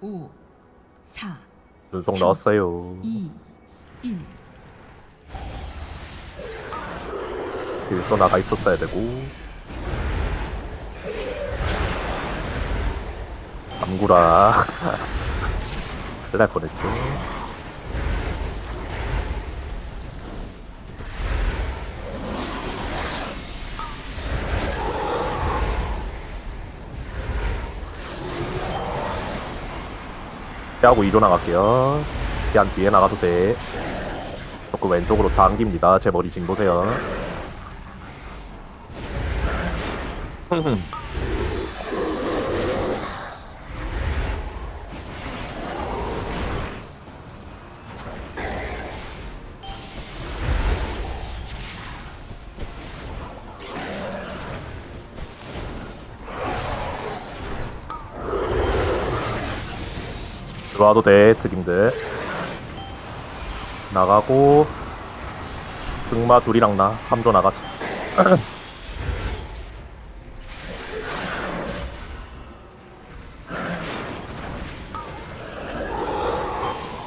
5, 4, 눈속 넣었어요. 2, 1. 또 나가 있었어야 되고. 암구라. 큰일 날 뻔했죠 피하고 2조 나갈게요. 피한 뒤에 나가도 돼. 조금 왼쪽으로 당깁니다. 제 머리 징 보세요 들어와도 돼 드림들. 나가고 등마 둘이랑 나. 3조 나가자.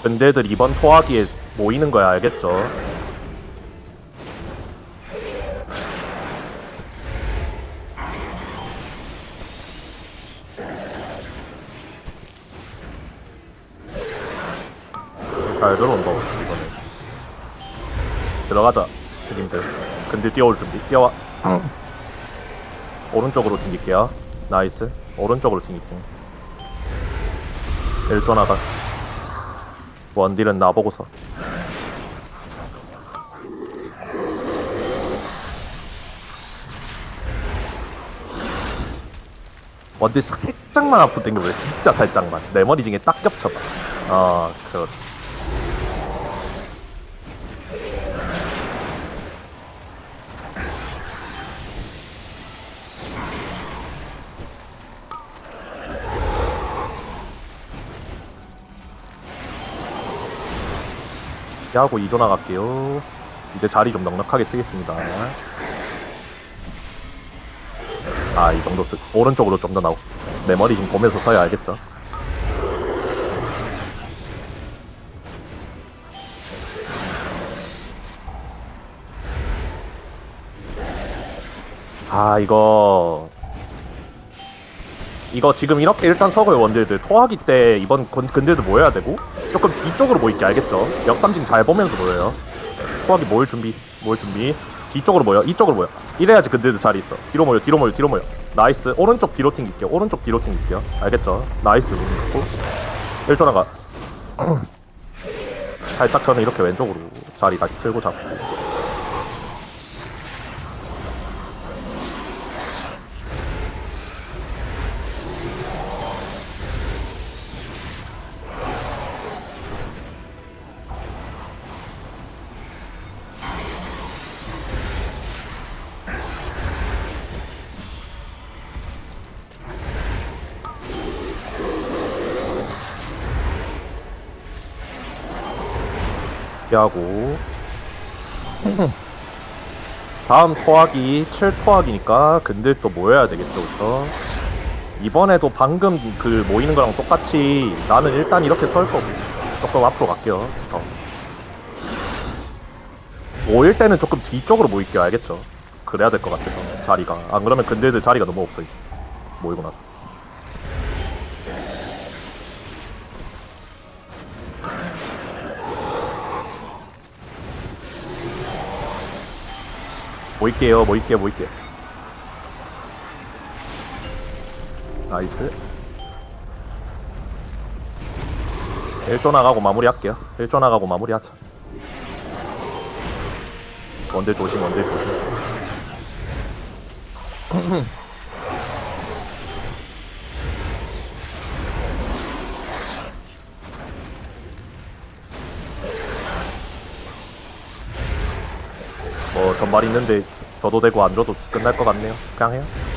근데들 이번 토하기에 모이는 거야 알겠죠? 잘 들어온다 이번에. 들어가자 드림들. 근데 뛰어올 준비. 뛰어와. 오른쪽으로 튕길게요. 나이스. 오른쪽으로 튕길게 1조 나가 원딜은 나보고서. 원딜 살짝만 앞으로 당겨보래 진짜 살짝만. 내 머리 중에 딱 겹쳐봐. 어 그렇지 하고 2조 나갈게요. 이제 자리 좀 넉넉하게 쓰겠습니다. 아, 이 정도 쓰, 오른쪽으로 좀 더 나오고. 내 머리 지금 보면서 서야 알겠죠? 아, 이거. 이거 지금 이렇게 일단 서고요, 원딜들. 토하기 때 이번 건- 근들도 모여야 되고, 조금 뒤쪽으로 모일게 알겠죠? 역삼진 잘 보면서 모여요. 토하기 모일 준비, 모일 준비. 뒤쪽으로 모여, 이쪽으로 모여. 이래야지 근들도 자리 있어. 뒤로 모여, 뒤로 모여, 뒤로 모여. 나이스. 오른쪽 뒤로 튕길게요. 오른쪽 뒤로 튕길게요. 알겠죠? 나이스. 고 1조 나가. 살짝 저는 이렇게 왼쪽으로 자리 다시 틀고 잡고. 하고. 다음 토하기 7 토하기니까 근들 또 모여야 되겠죠 그쵸? 이번에도 방금 그 모이는 거랑 똑같이 나는 일단 이렇게 설 거고 조금 앞으로 갈게요 더. 모일 때는 조금 뒤쪽으로 모일게요 알겠죠? 그래야 될 것 같아서 자리가. 안 그러면 근들들 자리가 너무 없어요. 모이고 나서 모일게요 모일게요 모일게요 나이스. 1조 나가고 마무리할게요. 1조 나가고 마무리하자. 원딜 조심 원딜 조심 말 있는데 줘도 되고 안 줘도 끝날 것 같네요. 그냥 해요